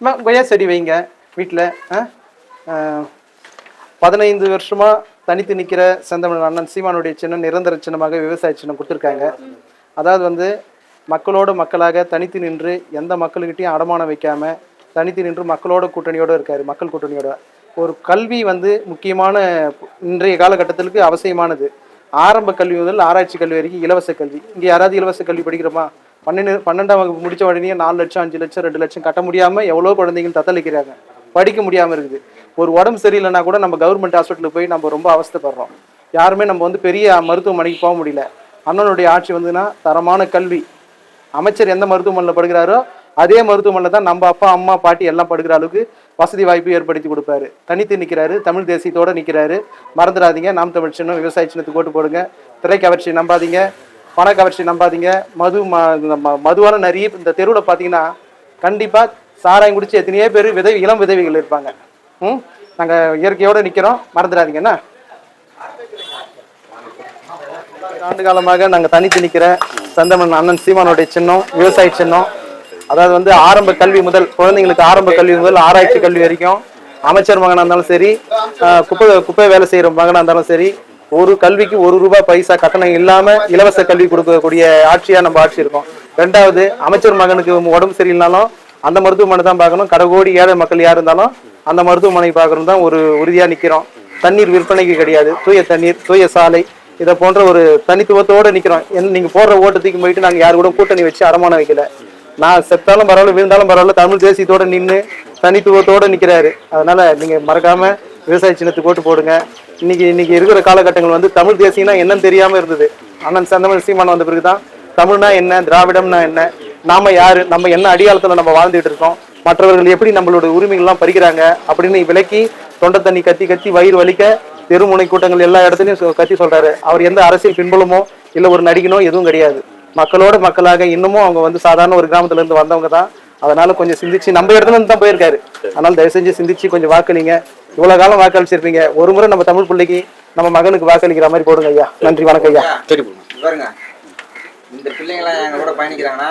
அம்மா கொய்யா செடி வைங்க வீட்டில் பதினைந்து வருஷமாக தனித்து நிற்கிற செந்தமிழ் அண்ணன் சீமானுடைய சின்னம் நிரந்தர சின்னமாக விவசாய சின்னம் கொடுத்துருக்காங்க. அதாவது வந்து மக்களோட மக்களாக தனித்து நின்று எந்த மக்கள்கிட்டையும் அடமானம் வைக்காமல் தனித்து நின்று மக்களோட கூட்டணியோட இருக்கார் மக்கள் கூட்டணியோட. ஒரு கல்வி வந்து முக்கியமான இன்றைய காலகட்டத்திற்கு அவசியமானது. ஆரம்ப கல்வி முதல் ஆராய்ச்சி கல்வி வரைக்கும் இலவச கல்வி. இங்கே யாராவது இலவச கல்வி படிக்கிறோமா? பன்னெண்டு பன்னெண்டாம் வகுப்பு முடிச்ச உடனே நாலு லட்சம் அஞ்சு லட்சம் ரெண்டு லட்சம் கட்ட முடியாமல் எவ்வளோ குழந்தைகள் தத்தளிக்கிறாங்க? படிக்க முடியாமல் இருக்குது. ஒரு உடம்பு சரியில்லைன்னா கூட நம்ம கவர்மெண்ட் ஹாஸ்பிட்டலுக்கு போய் நம்ம ரொம்ப அவஸ்தைப்படுறோம். யாருமே நம்ம வந்து பெரிய மருத்துவமனைக்கு போக முடியல. அண்ணனுடைய ஆட்சி வந்துன்னா தரமான கல்வி. அமைச்சர் எந்த மருத்துவமனையில் படுகிறாரோ அதே மருத்துவமனையில் தான் நம்ம அப்பா அம்மா பாட்டி எல்லாம் படுகிற அளவுக்கு வசதி வாய்ப்பு ஏற்படுத்தி கொடுப்பாரு. தனித்து நிற்கிறாரு தமிழ் தேசியத்தோடு நிற்கிறாரு மறந்துடாதீங்க. நாம் தமிழ் சின்னம் விவசாய சின்னத்துக்கு ஓட்டு போடுங்க. திரைக்கவர்ச்சி நம்பாதீங்க. பண கவர்ச்சி நம்பாதீங்க. மது ம- இந்த ம- மதுவான நிறைய இந்த தெருவில் பார்த்தீங்கன்னா கண்டிப்பாக சாராயம் குடிச்சு எத்தனையோ பேர் விதவி இளம் விதவிகள் இருப்பாங்க. ம்? நாங்கள் இயற்கையோடு நிற்கிறோம் மறந்துடாதீங்க. என்ன? ஆண்டு காலமாக நாங்கள் தனித்து நிற்கிற சந்தமன் அண்ணன் சீமானுடைய சின்னம் விவசாய சின்னம். அதாவது வந்து ஆரம்ப கல்வி முதல் குழந்தைங்களுக்கு ஆரம்ப கல்வி முதல் ஆராய்ச்சி கல்வி வரைக்கும் அமைச்சர் மகனாக இருந்தாலும் சரி குப்பை குப்பை வேலை செய்கிற மகனாக இருந்தாலும் சரி ஒரு கல்விக்கு ஒரு ரூபாய் பைசா கட்டணம் இல்லாம இலவச கல்வி கொடுக்கக்கூடிய ஆட்சியா நம்ம ஆட்சி இருக்கோம். ரெண்டாவது அமைச்சர் மகனுக்கு உடம்பு சரியில்லைனாலும் அந்த மருத்துவமனை தான் பார்க்கணும். கடகோடி ஏழை மக்கள் யார் இருந்தாலும் அந்த மருத்துவமனை பார்க்கணும் தான் ஒரு உறுதியா நிக்கிறோம். தண்ணீர் விற்பனைக்கு கிடையாது. தூய தண்ணீர் தூய சாலை இதை போன்ற ஒரு தனித்துவத்தோடு நிற்கிறோம் என் நீங்க போடுற ஓட்டத்துக்கு போயிட்டு நாங்கள் யார் கூட கூட்டணி வச்சு அடமானம் வைக்கல. நான் செத்தாலும் பரவாயில்ல விழுந்தாலும் பரவாயில்ல தமிழ் தேசியத்தோட நின்று தனித்துவத்தோடு நிற்கிறாரு அதனால நீங்க மறக்காம விவசாய சின்னத்துக்கு ஓட்டு போடுங்க. இன்னைக்கு இன்னைக்கு இருக்கிற காலகட்டங்கள் வந்து தமிழ் தேசியம்னா என்னன்னு தெரியாம இருந்தது. அண்ணன் சந்தமன் சீமானம் வந்த பிறகுதான் தமிழ்னா என்ன திராவிடம்னா என்ன நாம யாரு நம்ம என்ன அடியாளத்துல நம்ம வாழ்ந்துட்டு இருக்கோம் மற்றவர்கள் எப்படி நம்மளோட உரிமைகள்லாம் பறிக்கிறாங்க அப்படின்னு விலக்கி தொண்டை தண்ணி கத்தி கத்தி வயிறு வலிக்க தெருமுனை கூட்டங்கள் எல்லா இடத்துலையும் கத்தி சொல்றாரு. அவர் எந்த அரசியல் பின்புலமோ இல்ல ஒரு நடிகனோ எதுவும் கிடையாது. மக்களோட மக்களாக இன்னமும் அவங்க வந்து சாதாரண ஒரு கிராமத்துல இருந்து வந்தவங்க தான் அதனால கொஞ்சம் சிந்திச்சு நம்ம இடத்துல இருந்து தான் போயிருக்காரு. அதனால தயவு செஞ்சு சிந்திச்சு கொஞ்சம் வாக்களிங்க. இவ்வளவு காலம் வாக்களிச்சிருப்பீங்க. ஒரு முறை நம்ம தமிழ் பிள்ளைக்கு நம்ம மகனுக்கு வாக்களிக்கிற மாதிரி போடுங்க ஐயா. நன்றி வணக்கம் ஐயா. சரி பாருங்க இந்த பிள்ளைங்களாம் எங்க கூட பயணிக்கிறாங்கன்னா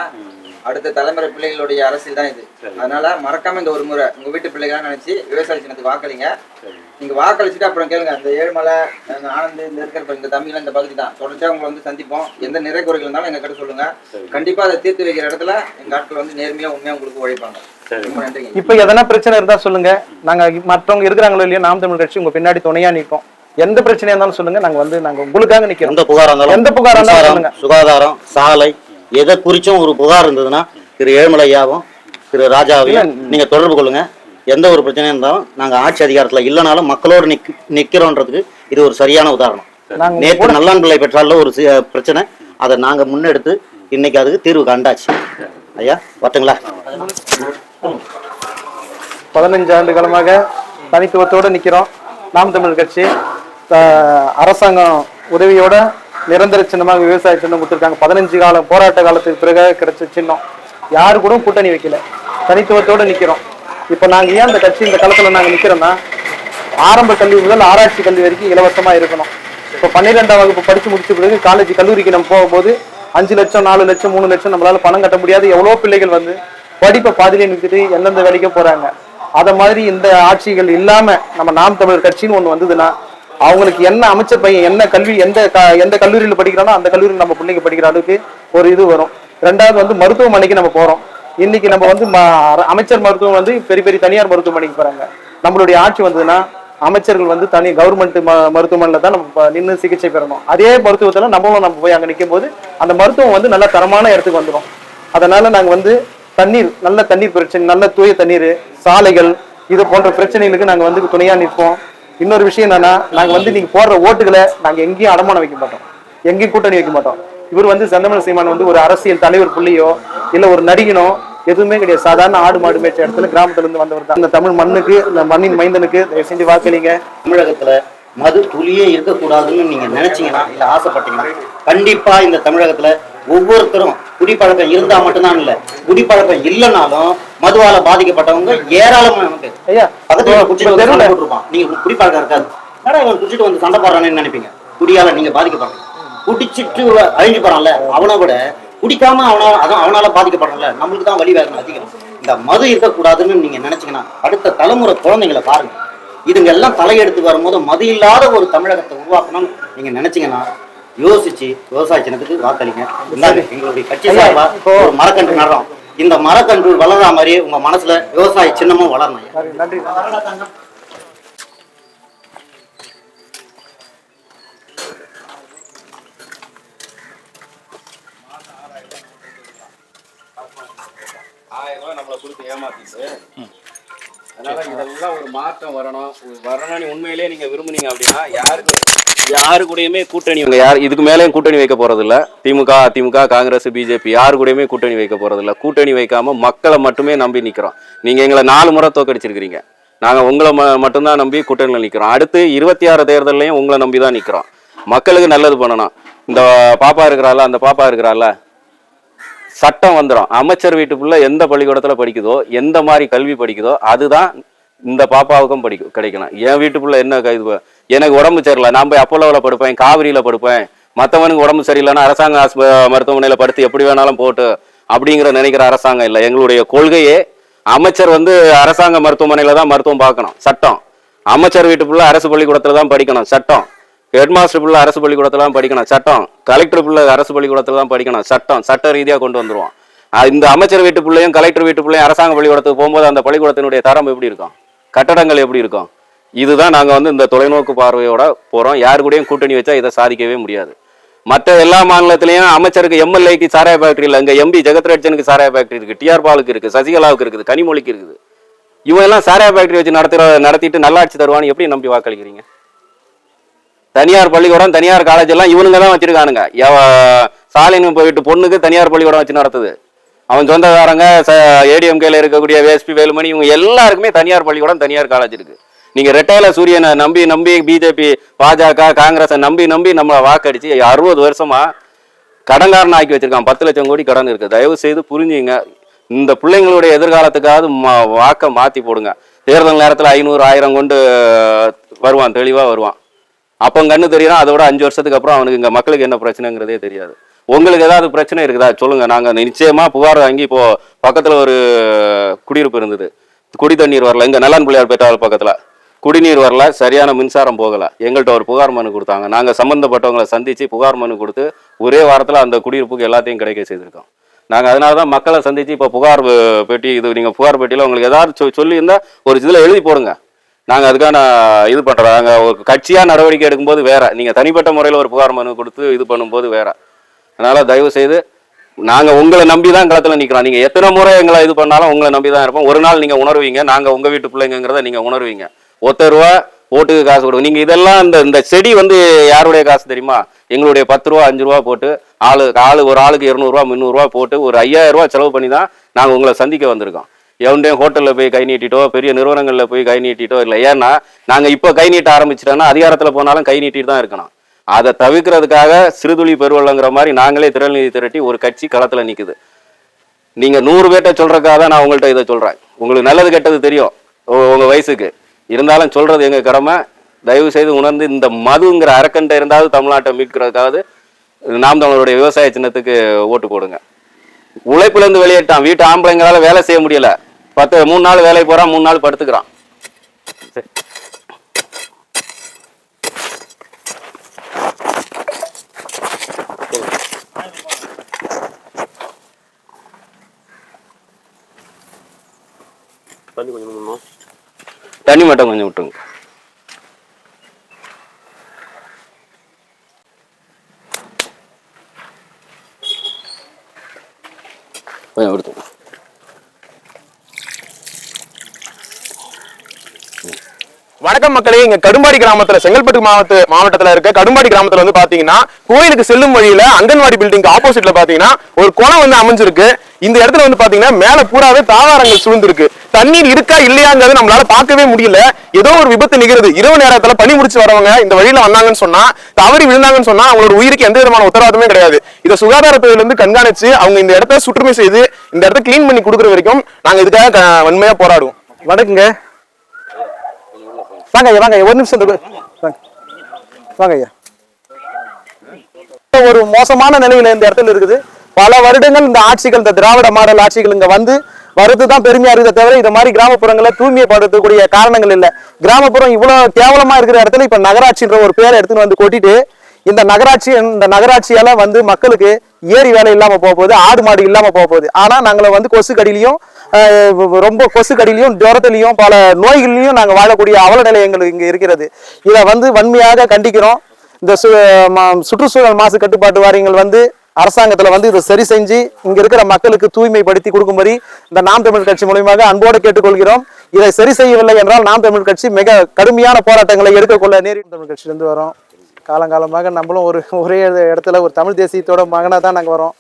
அடுத்த தலைமுறை பிள்ளைகளுடைய அரசியல் தான் இது. அதனால மறக்காம இந்த ஒரு முறை உங்க வீட்டு பிள்ளைகளா நினைச்சு விவசாய சின்னத்துக்கு வாக்களிங்க. நீங்க வாக்களிச்சுட்டு அப்புறம் கேளுங்க இந்த ஏழுமலை அந்த ஆனந்த் இந்த இருக்கிற இந்த தம்பிகள் இந்த பகுதி தான். தொடர்ச்சியா உங்களை வந்து சந்திப்போம். எந்த நிறை குறைகள் இருந்தாலும் எங்க கிட்ட சொல்லுங்க. கண்டிப்பா அதை தீர்த்து வைக்கிற இடத்துல எங்க ஆட்கள் வந்து நேர்மையா உண்மையா உங்களுக்கு உழைப்பாங்க. இப்ப எதனா பிரச்சனை இருந்தா சொல்லுங்க. நாங்க மற்றவங்க இருக்கிறாங்களோ இல்லையோ நாம் தமிழ் கட்சி உங்க பின்னாடி துணையா நிற்போம். எந்த பிரச்சனையா இருந்தாலும் சொல்லுங்க. நாங்க வந்து நாங்க உங்களுக்காக நிக்கிறோம். எந்த புகாரா இருந்தாலும் எந்த புகாரா இருந்தாலும். சுகாதாரம் சாலை எதை குறிச்சும் ஒரு புகார் இருந்ததுன்னா திரு ஏழுமலையாவும் திரு ராஜாவையும் நீங்க தொடர்பு கொள்ளுங்க. எந்த ஒரு பிரச்சனையும் இருந்தாலும் நாங்க ஆட்சி அதிகாரத்துல இல்லைனாலும் மக்களோடு நிக் நிக்கிறோன்றதுக்கு இது ஒரு சரியான உதாரணம். நேற்று நல்லான் பிள்ளை பெற்றால ஒரு பிரச்சனை. அதை நாங்க முன்னெடுத்து இன்னைக்கு அதுக்கு தீர்வு கண்டாச்சு. ஐயா வரட்டுங்களா? பதினஞ்சு ஆண்டு காலமாக தனித்துவத்தோட நிக்கிறோம். நாம் தமிழ் கட்சி அரசாங்கம் உதவியோட நிரந்தர சின்னமாக விவசாய சின்னம் கொடுத்துருக்காங்க. பதினஞ்சு காலம் போராட்ட காலத்துக்கு பிறகு கிடைச்ச சின்னம். யாரு கூட கூட்டணி வைக்கல. தனித்துவத்தோடு நிற்கிறோம் இப்போ நாங்கள் ஏன் அந்த கட்சி இந்த காலத்தில் நாங்கள் நிற்கிறோம்னா ஆரம்ப கல்வி முதல் ஆராய்ச்சி கல்வி வரைக்கும் இலவசமாக இருக்கணும். இப்போ பன்னிரெண்டாம் வகுப்பு படித்து முடிச்ச பிறகு காலேஜ் கல்லூரிக்கு நம்ம போகும்போது அஞ்சு லட்சம் நாலு லட்சம் மூணு லட்சம் நம்மளால பணம் கட்ட முடியாது. எவ்வளோ பிள்ளைகள் வந்து படிப்பை பாதிலே நிறுத்திட்டு எந்தெந்த வேலைக்கும் போகிறாங்க அதை மாதிரி இந்த ஆட்சிகள் இல்லாமல் நம்ம நாம் தமிழர் கட்சின்னு ஒன்று வந்ததுன்னா அவங்களுக்கு என்ன அமைச்சர் பையன் என்ன கல்வி எந்த எந்த கல்லூரியில் படிக்கிறானோ அந்த கல்லூரியில் நம்ம பிள்ளைங்க படிக்கிற அளவுக்கு ஒரு இது வரும். ரெண்டாவது வந்து மருத்துவமனைக்கு நம்ம போகிறோம் இன்னைக்கு நம்ம வந்து ம- அமைச்சர் மருத்துவம் வந்து பெரிய பெரிய தனியார் மருத்துவமனைக்கு போகிறாங்க நம்மளுடைய ஆட்சி வந்ததுன்னா அமைச்சர்கள் வந்து தனி கவர்மெண்ட் மருத்துவமனையில் தான் நம்ம நின்று சிகிச்சை பெறணும். அதே மருத்துவத்தில் நம்மளும் நம்ம போய் அங்கே நிற்கும் போது அந்த மருத்துவம் வந்து நல்ல தரமான இடத்துக்கு வந்துடும் அதனால நாங்கள் வந்து தண்ணீர் நல்ல தண்ணீர் பிரச்சனை நல்ல தூய தண்ணீர் சாலைகள் இது போன்ற பிரச்சனைகளுக்கு நாங்கள் வந்து துணையாக நிற்போம். இன்னொரு விஷயம் என்னன்னா நாங்க வந்து நீங்க போடுற ஓட்டுகளை நாங்க எங்கேயும் அடமானம் வைக்க மாட்டோம். எங்கேயும் கூட்டணி வைக்க மாட்டோம். இவர் வந்து சந்தமன சீமான் வந்து ஒரு அரசியல் தலைவர் புள்ளியோ இல்ல ஒரு நடிகனோ எதுவுமே கிடையாது. சாதாரண ஆடு மாடு மேய்ச்ச இடத்துல கிராமத்துல இருந்து வந்தவர் தான். இந்த தமிழ் மண்ணுக்கு இந்த மண்ணின் மைந்தனுக்கு தயவு செஞ்சு வாக்களிங்க. தமிழகத்துல மது துளியே இருக்கக்கூடாதுன்னு நீங்க நினைச்சீங்கன்னா இல்ல ஆசைப்பட்டீங்கன்னா கண்டிப்பா இந்த தமிழகத்துல ஒவ்வொருத்தரும் குடிப்பழக்கம் இருந்தா மட்டும்தான் இல்ல குடிப்பழக்கம் இல்லைனாலும் மதுவால பாதிக்கப்பட்டவங்க ஏராளமான பேர் நீங்க குடிப்பழக்கம் இருக்காது. இவன் குடிச்சிட்டு வந்து சண்டை போடுறானேன்னு நினைப்பீங்க? குடியால நீங்க பாதிக்கப்படுறீங்க. குடிச்சிட்டு அழிஞ்சு போறான்ல அவனை விட குடிக்காம அவனா அதுவும் அவனால பாதிக்கப்படுறல நம்மளுக்கு தான் வலி வேதனை அதிகம். இந்த மது இருக்கக்கூடாதுன்னு நீங்க நினைச்சீங்கன்னா அடுத்த தலைமுறை குழந்தைங்களை பாருங்க. இதுங்க எல்லாம் தலையெடுத்து வரும்போது மது இல்லாத ஒரு தமிழகத்தை உருவாக்கணும்னு நீங்க நினைச்சீங்கன்னா யோசிச்சு விவசாய சின்னத்துக்கு வாக்களிங்க எங்களுடைய கட்சி சார்பா ஒரு மரக்கன்று நடுறோம். இந்த மரக்கன்று வளர்ற மாதிரி உங்க மனசுல விவசாய சின்னமும் வளரணும். நன்றி. ஆயிரம் ரூபாய் நம்மளை கொடுத்து அதனால இதெல்லாம் ஒரு மாற்றம் வரணும். வரணும்னு உண்மையிலேயே நீங்க விரும்புனீங்க அப்படின்னா யாருக்கு யாரு கூடயுமே கூட்டணி இவங்க யார் இதுக்கு மேலேயும் கூட்டணி வைக்க போறதில்ல. திமுக அதிமுக காங்கிரஸ் பிஜேபி யாரு கூடயுமே கூட்டணி வைக்க போறதில்ல. கூட்டணி வைக்காம மக்களை மட்டுமே நம்பி நிக்கிறோம். நீங்க எங்களை நாலு முறை தோக்கடிச்சிருக்கிறீங்க. நாங்க உங்களை ம- மட்டும்தான் நம்பி கூட்டணியில் நிக்கிறோம். அடுத்து இருபத்தி ஆறு தேர்தலையும் உங்களை நம்பி தான் நிக்கிறோம். மக்களுக்கு நல்லது பண்ணணும். இந்த பாப்பா இருக்கிறாள் அந்த பாப்பா இருக்கிறாள் சட்டம் வந்துடும் அமைச்சர் வீட்டுக்குள்ள எந்த பள்ளிக்கூடத்துல படிக்குதோ எந்த மாதிரி கல்வி படிக்குதோ அதுதான் இந்த பாப்பாவுக்கும் படிக்கும் கிடைக்கணும். என் வீட்டுக்குள்ள என்ன க- இது எனக்கு உடம்பு சரியில்லை. நான் போய் அப்போலோவில் படுப்பேன் காவிரியில் படுப்பேன். மற்றவனுக்கு உடம்பு சரியில்லைன்னா அரசாங்க ஆஸ்ப மருத்துவமனையில் படுத்து எப்படி வேணாலும் போட்டு அப்படிங்கிற நினைக்கிற அரசாங்கம் இல்லை. எங்களுடைய கொள்கையே அமைச்சர் வந்து அரசாங்க மருத்துவமனையில் தான் மருத்துவம் பார்க்கணும். சட்டம். அமைச்சர் வீட்டு பிள்ளை அரசு பள்ளிக்கூடத்தில் தான் படிக்கணும். சட்டம். ஹெட்மாஸ்டர் பிள்ளை அரசு பள்ளிக்கூடத்தில் தான் படிக்கணும். சட்டம். கலெக்டர் பிள்ளை அரசு பள்ளிக்கூடத்தில் தான் படிக்கணும். சட்டம். சட்ட ரீதியாக கொண்டு வந்துருவோம். இந்த அமைச்சர் வீட்டு பிள்ளையும் கலெக்டர் வீட்டு பிள்ளையும் அரசாங்க பள்ளிக்கூடத்துக்கு போகும்போது அந்த பள்ளிக்கூடத்தினுடைய தரம் எப்படி இருக்கும்? கட்டடங்கள் எப்படி இருக்கும்? இதுதான் நாங்கள் வந்து இந்த தொலைநோக்கு பார்வையோட போகிறோம் யாரு கூடயும் கூட்டணி வச்சா இதை சாதிக்கவே முடியாது. மற்ற எல்லா மாநிலத்திலையும் அமைச்சருக்கு எம்எல்ஏக்கு சாராய ஃபேக்டரி இல்லை இங்கே எம்பி ஜெகத்ரட்சனுக்கு சாராய ஃபேக்டரி இருக்கு டிஆர் பாலுக்கு இருக்கு சசிகலாவுக்கு இருக்குது கனிமொழிக்கு இருக்குது. இவங்க எல்லாம் சாராய ஃபேக்டரி வச்சு நடத்துகிற நடத்திட்டு நல்லாட்சி தருவான்னு எப்படி நம்பி வாக்களிக்கிறீங்க? தனியார் பள்ளிக்கூடம் தனியார் காலேஜ் எல்லாம் இவனுங்க தான் வச்சிருக்கானுங்க. எவ- ஸ்டாலின் போயிட்டு பொண்ணுக்கு தனியார் பள்ளிக்கூடம் வச்சு நடத்துது. அவன் சொந்தக்காரங்க ஏடிஎம்கேல இருக்கக்கூடிய வேஸ்பி வேலுமணி இவங்க எல்லாருக்குமே தனியார் பள்ளிக்கூடம் தனியார் காலேஜ் இருக்குது நீங்க ரெட்டையில சூரியனை நம்பி நம்பி பிஜேபி பாஜக காங்கிரஸை நம்பி நம்பி நம்மளை வாக்கடிச்சு அறுபது வருஷமா கடன்காரன் ஆக்கி வச்சிருக்கான். பத்து லட்சம் கோடி கடன் இருக்கு. தயவு செய்து புரிஞ்சுங்க. இந்த பிள்ளைங்களுடைய எதிர்காலத்துக்காவது வாக்கை மாத்தி போடுங்க. தேர்தல் நேரத்தில் ஐநூறு ஆயிரம் கொண்டு வருவான் தெளிவாக வருவான். அப்போ கண்ணு தெரியும் அதோட அஞ்சு வருஷத்துக்கு அப்புறம் அவனுக்கு இங்கே மக்களுக்கு என்ன பிரச்சனைங்கிறதே தெரியாது. உங்களுக்கு ஏதாவது பிரச்சனை இருக்குதா? சொல்லுங்கள் நாங்கள் நிச்சயமாக புகார் வாங்கி இப்போ பக்கத்தில் ஒரு குடியிருப்பு இருந்தது. குடி தண்ணீர் வரல. இங்கே நல்லான் பிள்ளையார் பெற்றால் பக்கத்தில். குடிநீர் வரல சரியான மின்சாரம் போகலை. எங்கள்கிட்ட ஒரு புகார் மனு கொடுத்தாங்க. நாங்கள் சம்மந்தப்பட்டவங்களை சந்தித்து புகார் மனு கொடுத்து ஒரே வாரத்தில் அந்த குடியிருப்புக்கு எல்லாத்தையும் கிடைக்க செய்திருக்கோம். நாங்கள் அதனால தான் மக்களை சந்தித்து இப்போ புகார் பெட்டி இது நீங்கள் புகார் பெட்டியில் உங்களுக்கு ஏதாவது சொ- சொல்லியிருந்தால் ஒரு இதில் எழுதி போடுங்க. நாங்கள் அதுக்கான இது பண்ணுறோம் நாங்கள் ஒரு கட்சியாக நடவடிக்கை எடுக்கும்போது வேறு. நீங்கள் தனிப்பட்ட முறையில் ஒரு புகார் மனு கொடுத்து இது பண்ணும்போது வேறு. அதனால் தயவு செய்து நாங்கள் உங்களை நம்பி தான் களத்தில் நிற்கிறோம் நீங்கள் எத்தனை முறை எங்களை இது பண்ணாலும் உங்களை நம்பி தான் இருப்போம். ஒரு நாள் நீங்கள் உணர்வீங்க. நாங்கள் உங்கள் வீட்டு பிள்ளைங்கிறத நீங்கள் உணர்வீங்க. ஒத்த ரூபா ஓட்டுக்கு காசு கொடுக்கும் நீங்க இதெல்லாம் இந்த இந்த செடி வந்து யாருடைய காசு தெரியுமா? எங்களுடைய பத்து ரூபா அஞ்சு ரூபா போட்டு ஆளு ஆளு ஒரு ஆளுக்கு இருநூறுவா முந்நூறுரூவா போட்டு ஒரு ஐயாயிரம் ரூபா செலவு பண்ணி தான் நாங்கள் உங்களை சந்திக்க வந்திருக்கோம். எவன்டையும் ஹோட்டலில் போய் கை நீட்டிட்டோ பெரிய நிறுவனங்களில் போய் கை நீட்டிட்டோ இல்லை. ஏன்னா நாங்கள் இப்போ கை நீட்ட ஆரம்பிச்சிட்டோன்னா அதிகாரத்தில் போனாலும் கை நீட்டிட்டு தான் இருக்கணும். அதை தவிர்க்கிறதுக்காக சிறுதுளி பெருவள்ளங்கிற மாதிரி நாங்களே திரள்நிதி திரட்டி ஒரு கட்சி களத்தில் நிற்குது நீங்கள் நூறு பேர்ட்ட சொல்கிறக்காக தான் நான் உங்கள்கிட்ட இதை சொல்கிறேன் உங்களுக்கு நல்லது கெட்டது தெரியும் உங்கள் வயசுக்கு. இருந்தாலும் சொல்கிறது எங்கள் கடமை? தயவு செய்து உணர்ந்து இந்த மதுங்கிற அறக்கண்டை இருந்தாவது தமிழ்நாட்டை மீட்கிறதுக்காவது நாம் தமிழருடைய விவசாய சின்னத்துக்கு ஓட்டு போடுங்க. உழைப்புலேருந்து வெளியேட்டான் வீட்டு ஆம்பளைங்களால் வேலை செய்ய முடியல. பத்து மூணு நாள் வேலைக்கு போகிறான் மூணு நாள் படுத்துக்கிறான். சரி. தண்ணி மட்டும் கொஞ்சம் விட்டுங்க கொஞ்சம் விடுத்துங்க வணக்கம் மக்களே இங்க கடும்பாடி கிராமத்துல செங்கல்பட்டு மாவட்ட மாவட்டத்துல இருக்க கடும்பாடி கிராமத்துல வந்து பாத்தீங்கன்னா கோயிலுக்கு செல்லும் வழியில அங்கன்வாடி பில்டிங் ஆப்போசிட்ல பாத்தீங்கன்னா ஒரு குளம் வந்து அமைஞ்சிருக்கு. இந்த இடத்துல வந்து பாத்தீங்கன்னா மேல பூராவே தாவாரங்கள் சூழ்ந்திருக்கு. தண்ணீர் இருக்கா இல்லையாங்கிறது நம்மளால பார்க்கவே முடியல. ஏதோ ஒரு விபத்து நிகழுது. இரவு நேரத்துல பணி முடிச்சு வரவங்க இந்த வழியில வந்தாங்கன்னு சொன்னா தவறி விழுந்தாங்கன்னு சொன்னா அவங்களோட உயிருக்கு எந்த விதமான உத்தரவாதமே கிடையாது. இதை சுகாதாரத்துறையில இருந்து கண்காணிச்சு அவங்க இந்த இடத்த சுற்றுமை செய்து இந்த இடத்த கிளீன் பண்ணி கொடுக்குற வரைக்கும் நாங்க இதுக்காக வன்மையா போராடுவோம். வணக்கங்க. வாங்க ஐயா வாங்க ஒரு நிமிஷம் வாங்க. வாங்க ஐயா. ஒரு மோசமான நிலையில இந்த இடத்துல இருக்குது. பல வருடங்கள் இந்த ஆட்சிகள் இந்த திராவிட மாடல் ஆட்சிகள் இங்க வந்து வருது தான் பெருமையா இருக்குதே தவிர இது மாதிரி கிராமப்புறங்களில் தூய்மைப்படுத்தக்கூடிய காரணங்கள் இல்ல. கிராமப்புறம் இவ்வளவு கேவலமா இருக்கிற இடத்துல இப்ப நகராட்சின்ற ஒரு பேரை எடுத்துன்னு வந்து கொட்டிட்டு இந்த நகராட்சி இந்த நகராட்சியால வந்து மக்களுக்கு ஏரி வேலை இல்லாம போக போகுது ஆடு மாடு இல்லாம போக போகுது. ஆனா நாங்கள வந்து கொசு கடியிலையும் ரொம்ப கொசு கடியிலையும் ஜுரத்திலையும் பல நோய்களிலையும் நாங்க வாழக்கூடிய அவல நிலை எங்களுக்கு இங்க இருக்கிறது. இதை வந்து வன்மையாக கண்டிக்கிறோம். இந்த சு சுற்றுச்சூழல் மாசு கட்டுப்பாட்டு வாரியங்கள் வந்து அரசாங்கத்துல வந்து இதை சரி செஞ்சு இங்க இருக்கிற மக்களுக்கு தூய்மைப்படுத்தி கொடுக்கும்படி இந்த நாம் தமிழ் கட்சி மூலியமாக அன்போடு கேட்டுக்கொள்கிறோம். இதை சரி செய்யவில்லை என்றால் நாம் தமிழ் கட்சி மிக கடுமையான போராட்டங்களை எடுத்துக்கொள்ள நேரி தமிழ் கட்சியிலிருந்து வரோம். காலங்காலமாக நம்மளும் ஒரு ஒரே இடத்துல ஒரு தமிழ் தேசியத்தோட மகனாக தான் நாங்கள் வரோம்.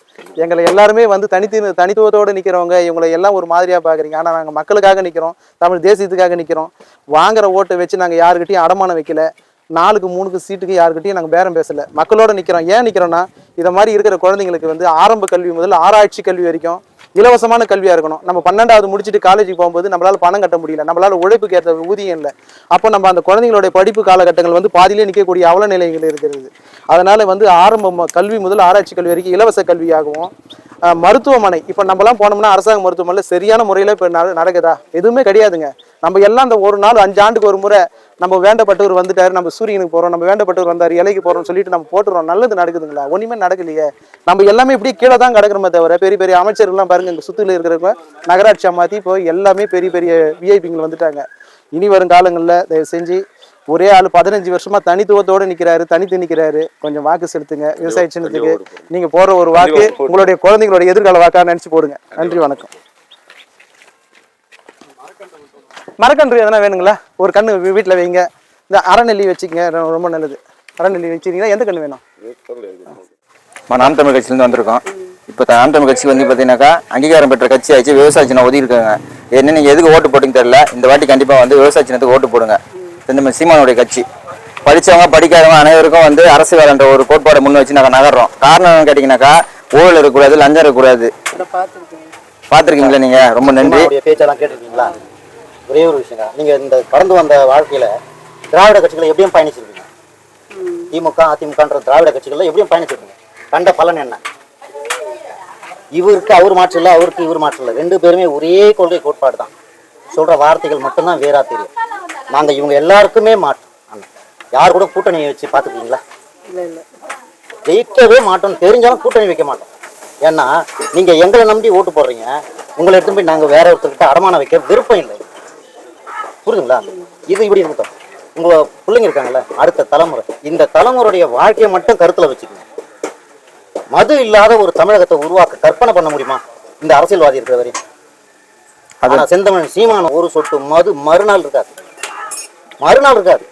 எங்களை எல்லாருமே வந்து தனித்து தனித்துவத்தோடு நிற்கிறவங்க இவங்களை எல்லாம் ஒரு மாதிரியாக பார்க்குறீங்க ஆனால் நாங்கள் மக்களுக்காக நிற்கிறோம் தமிழ் தேசியத்துக்காக நிற்கிறோம் வாங்குற ஓட்டை வச்சு நாங்கள் யாருக்கிட்டையும் அடமானம் வைக்கல. நாலுக்கு மூணுக்கு சீட்டுக்கு யாருக்கிட்டையும் நாங்கள் பேரம் பேசலை. மக்களோட நிற்கிறோம் ஏன் நிற்கிறோன்னா இதை மாதிரி இருக்கிற குழந்தைங்களுக்கு வந்து ஆரம்ப கல்வி முதல் ஆராய்ச்சி கல்வி வரைக்கும் இலவசமான கல்வியாக இருக்கணும். நம்ம பன்னெண்டாவது முடிச்சுட்டு காலேஜுக்கு போகும்போது நம்மளால் பணம் கட்ட முடியல. நம்மளால் உழைப்புக்கு ஏற்ற ஊதியம் இல்லை. அப்போ நம்ம அந்த குழந்தைங்களுடைய படிப்பு காலகட்டங்கள் வந்து பாதியிலே நிற்கக்கூடிய அவல நிலைகள் இருக்கிறது. அதனால் வந்து ஆரம்ப கல்வி முதல் ஆராய்ச்சி கல்வி வரைக்கும் இலவச கல்வியாகவும் மருத்துவமனை. இப்போ நம்மலாம் போனோம்னா அரசாங்க மருத்துவமனையில் சரியான முறையில் இப்போ நடக்குதா? எதுவுமே கிடையாதுங்க. நம்ம எல்லாம் அந்த ஒரு நாள் அஞ்சு ஆண்டுக்கு ஒரு முறை நம்ம வேண்டப்பட்டவர் வந்துட்டார் நம்ம சூரியனுக்கு போகிறோம் நம்ம வேண்டப்பட்டவர் வந்தார் இலைக்கு போகிறோம்னு சொல்லிட்டு நம்ம போட்டுறோம். நல்லது நடக்குதுங்களா? ஒன்றுமே நடக்கலையே. நம்ம எல்லாமே இப்படி கீழே தான் கிடக்கிறோமே தவிர பெரிய பெரிய அமைச்சர்கள்லாம் பாருங்க இங்கே சுத்தில இருக்கிறவங்க நகராட்சி மாற்றி இப்போ எல்லாமே பெரிய பெரிய விஐபிங்கள் வந்துட்டாங்க. இனி வரும் காலங்களில் தயவு செஞ்சு ஒரே ஆள் பதினஞ்சு வருஷமா தனித்துவத்தோட நிக்கிறாரு தனித்து நிக்கிறாரு கொஞ்சம் வாக்கு செலுத்துங்க. விவசாய சின்னத்துக்கு நீங்க போற ஒரு வாக்கு உங்களுடைய குழந்தைங்களோட எதிர்கால வாக்கா நினைச்சு போடுங்க. நன்றி வணக்கம். மரக்கன்று எதனா வேணுங்களா? ஒரு கண்ணு வீ- வீட்ல வைங்க. இந்த அறநெல்லி வச்சுக்கங்க. ரொம்ப நல்லது. அறநெல்லி வச்சிருக்கீங்களா? எந்த கண்ணு வேணும்? நாம் தமிழ் கட்சியிலேருந்து வந்திருக்கோம். இப்போ நாம் தமிழ் கட்சி வந்து பார்த்தீங்கன்னாக்கா அங்கீகாரம் பெற்ற கட்சி ஆயிடுச்சு. விவசாய சின்னம் ஒதுக்கி இருக்காங்க. என்ன நீங்கள் எதுக்கு ஓட்டு போட்டுங்க தெரியல. இந்த வாட்டி கண்டிப்பாக வந்து விவசாய சின்னத்துக்கு ஓட்டு போடுங்க. இந்த மாதிரி சீமானுடைய கட்சி. படிச்சவங்க படிக்காதவங்க அனைவருக்கும் வந்து அரசு வேலைன்ற ஒரு கோட்பாடை முன் வச்சு நாங்கள் நகர்றோம். காரணம் என்னன்னு கேட்டிங்கனாக்கா ஊழல் இருக்கக்கூடாது லஞ்சம் இருக்கக்கூடாது. பார்த்துருக்கீங்களா நீங்கள் ரொம்ப நன்றி. பேச்செல்லாம் கேட்டிருக்கீங்களா? ஒரே ஒரு விஷயங்க. நீங்க இந்த கடந்து வந்த வாழ்க்கையில திராவிட கட்சிகளை எப்படியும் பயணிச்சிருக்கீங்க திமுக அதிமுகன்ற திராவிட கட்சிகள்ல எப்படியும் பயணிச்சிருக்கீங்க கண்ட பலன் என்ன? இவருக்கு அவர் மாற்று இல்லை அவருக்கு இவர் மாற்று இல்லை. ரெண்டு பேருமே ஒரே கொள்கை கோட்பாடு தான் சொல்ற வார்த்தைகள் மட்டும்தான் வேறா தெரியும். நாங்க இவங்க எல்லாருக்குமே ஆனா, யார் கூட கூட்டணி வச்சு பார்த்துருக்கீங்களா ஜெயிக்கவே மாட்டோம் தெரிஞ்சாலும் கூட்டணி வைக்க மாட்டோம். ஏன்னா நீங்க எங்களை நம்பி ஓட்டு போடுறீங்க. உங்களை எடுத்து போய் நாங்க வேற ஒருத்தர்கிட்ட அடமானம் வைக்க விருப்பம் இல்லை. புரியுதுங்களா இது இப்படி இருக்கட்டும். உங்க பிள்ளைங்க இருக்காங்கல்ல அடுத்த தலைமுறை. இந்த தலைமுறையுடைய வாழ்க்கையை மட்டும் கருத்துல வச்சுக்கோங்க. மது இல்லாத ஒரு தமிழகத்தை உருவாக்க கற்பனை பண்ண முடியுமா? இந்த அரசியல்வாதி இருக்கிற வரையும். ஆனா செந்தமிழன் சீமான ஒரு சொட்டு மது மறுநாள் இருக்காது. மறுநாள் இருக்காது.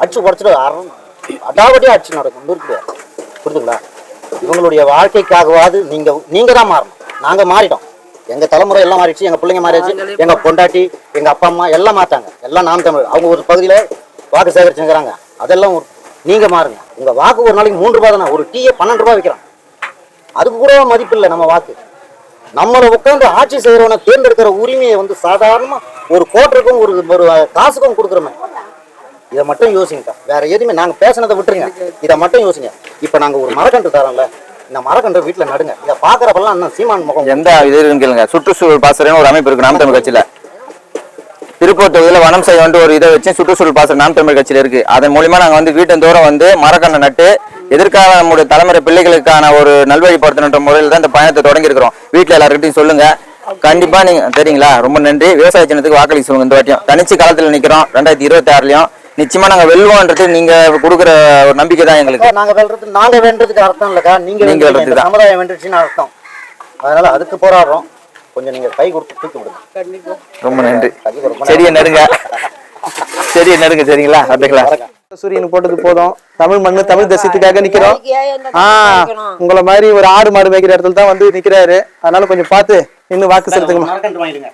அடிச்சு குறைச்சிட்டு அரண் அடாவடியா அடிச்சு நடக்கும். நிறுத்துவார் புரிதுங்களா இவங்களுடைய வாழ்க்கைக்காகவாது நீங்க நீங்க தான் மாறணும். நாங்க மாறிட்டோம். எங்க தலைமுறை எல்லாம் மாறிடுச்சு எங்க பிள்ளைங்க மாறிடுச்சு எங்க பொண்டாட்டி எங்க அப்பா அம்மா எல்லாம் மாத்தாங்க எல்லாம் நாம் தமிழ். அவங்க ஒரு பகுதியில வாக்கு சேகரிச்சுங்கிறாங்க. அதெல்லாம் நீங்கள் நீங்க மாறுங்க. உங்க வாக்கு ஒரு நாளைக்கு மூன்று ரூபாய் தானே? ஒரு டீயை பன்னெண்டு ரூபாய் விற்கிறான் அதுக்கு கூட மதிப்பு இல்லை நம்ம வாக்கு. நம்மளை உட்காந்து ஆட்சி செய்யறவனை தேர்ந்தெடுக்கிற உரிமையை வந்து சாதாரணமா ஒரு கோட்டருக்கும் ஒரு ஒரு காசுக்கும் கொடுக்குறோமே. இதை மட்டும் யோசிங்கக்கா. வேற எதுவுமே நாங்கள் பேசினதை விட்டுருங்க. இதை மட்டும் யோசிங்க. இப்போ நாங்கள் ஒரு மரக்கன்று தரோம்ல இந்த மரக்கன்று வீட்டில் நடுங்க. இதை பார்க்குறப்பெல்லாம் அண்ணன் சீமான் முகம். எந்த இது இருக்குன்னு கேளுங்க. சுற்றுச்சூழல் பாசறைன்னு ஒரு அமைப்பு இருக்கு நாம் தமிழ் கட்சியில. திருப்பூர் தொகுதியில் வனம் செய்ய வந்து ஒரு இதை வச்சு சுற்றுச்சூழல் பாசறை நாம் தமிழ் கட்சியில இருக்கு. அதன் மூலியமா நாங்கள் வந்து வீட்டந்தோறும் வந்து மரக்கன்று நட்டு எதிர்கால நம்முடைய தலைமுறை பிள்ளைகளுக்கான ஒரு நல்வழிப்படுத்தணுன்ற முறையில் தான் இந்த பயணத்தை தொடங்கி இருக்கிறோம். வீட்டுல எல்லாருக்கிட்டையும் சொல்லுங்க. கண்டிப்பா நீங்க தெரியுங்களா? ரொம்ப நன்றி. விவசாய சின்னத்துக்கு வாக்களிக்க சொல்லுங்க இந்த வாட்டியும். தனிச்சு காலத்தில் நிக்கிறோம். ரெண்டாயிரத்தி இருபத்தி ஆறுலயும். நிச்சயமா நாங்க வெல்வோன்றது நீங்க கொடுக்குற ஒரு நம்பிக்கை தான் எங்களுக்கு. நாங்க வெல்றது நாங்க வென்றதுக்கு அர்த்தம் இல்லக்கா. நீங்க நீங்க. வெல்றது. சமுதாயம் வென்றுச்சுன்னு அர்த்தம். அதனால அதுக்கு போராடுறோம். கொஞ்சம் நீங்க கை கொடுத்து தூக்கி விடுங்க. ரொம்ப நன்றி. செடியை நடுங்க. செடியை நடுங்க சரிங்களா? அப்படிங்களா சூரியனுக்கு போட்டது போதும். தமிழ் மண்ணு தமிழ் தேசியத்துக்காக நிக்கிறோம். ஆஹ் உங்களை மாதிரி ஒரு ஆடு மாடு மேய்க்கிற இடத்துல தான் வந்து நிக்கிறாரு. அதனால கொஞ்சம் பார்த்து இன்னும் வாக்கு செலுத்துங்க.